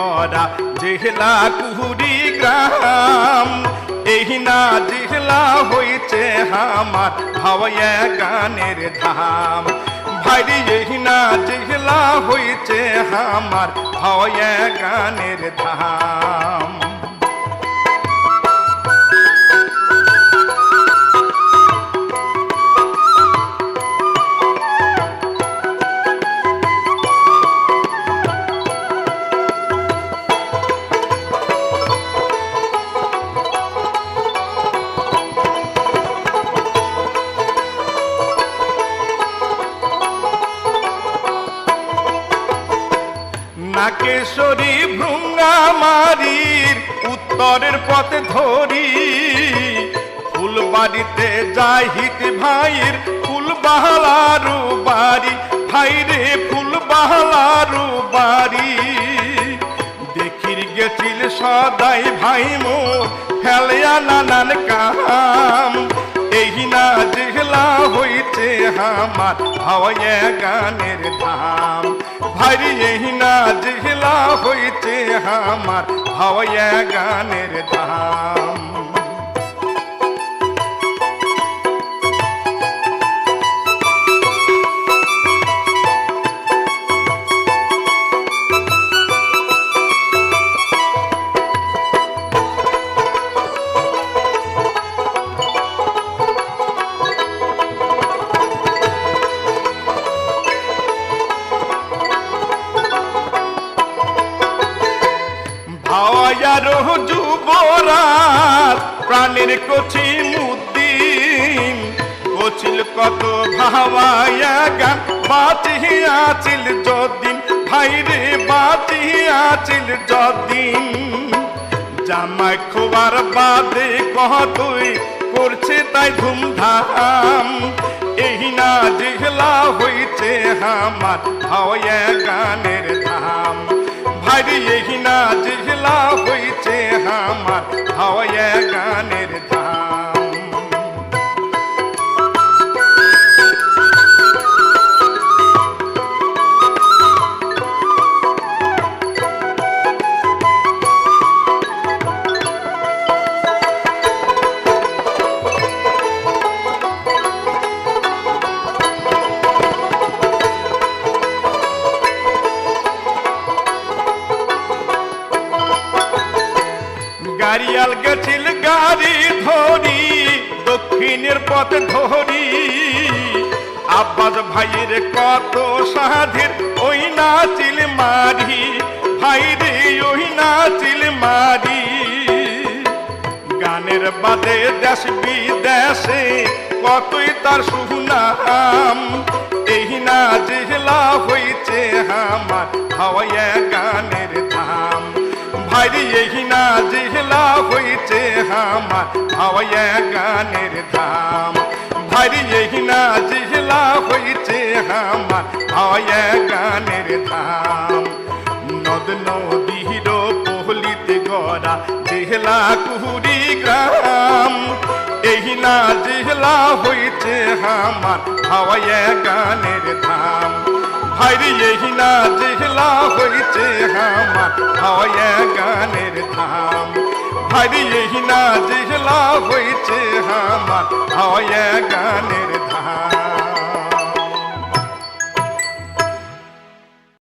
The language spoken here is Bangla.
গড়া জেহলা কুহুরি গ্রাম এই না জেহলা হয়েছে আমার ভাওয়া গানের ধাম। ভাইরি, এই না জেহলা হয়েছে আমার ভাওয়া গানের ধাম। নাকেশ্বরী ভৃঙ্গামারির উত্তরের পথে ধরি। ফুলবাড়িতে যাহিত ভাইয়ের ফুল বাহালারু বাড়ি। ভাই রে ফুল বাহালারু বাড়ি। দেখির গেছিল সদাই ভাই মোর ফেলিয়া নানান কাম। এই না জেহলা হইছে আমার হাওয়া গানের ধাম। ভারি এই না জেহলা হইছে আমার হাওয়া গানের ধাম। ভাওয়ার যুবরাত, প্রাণের কচি মুদ্দিন। কচিল কত ভাওয়ায়া গান, বাঁচিয়াছিল যদিন। ভাই রে, বাঁচিয়াছিল যদিন। জামাই খোবার বাদে কহ তুই, করছে তাই ধুমধাম। এই না জেহলা হইছে আমার ভাওয়া গানের ধাম। ভারি আমার হাওয়া গাড়িয়াল গেছিল গাড়ি ধরি, দক্ষিণের পথ ধরি। আব্বাস ভাইয়ের কত সাধের, ওই নাচিল মারি ভাই রে, ওই নাচিল মারি গানের বাদে দেশ বিদেশে কতই তার সুনাম। এই না জেহলা হইছে আমার হাওয়া গানের ধাম না জেহলা হইছে আমার হাওয়া গানের ধাম। ভাইরি এই না জেহলা হইছে আমার হাওয়া গানের ধাম। নদ নদীর পহলিতে গড়া জেহলা কুহুরি গ্রাম। এই না জেহলা হইছে আমার হাওয়া গানের ধাম। ভাইরি এই না জেহলা হয়েছে আমার হাওয়া গানের ধাম। ভাইরি এই না জেহলা হয়েছে আমার হাওয়া গানের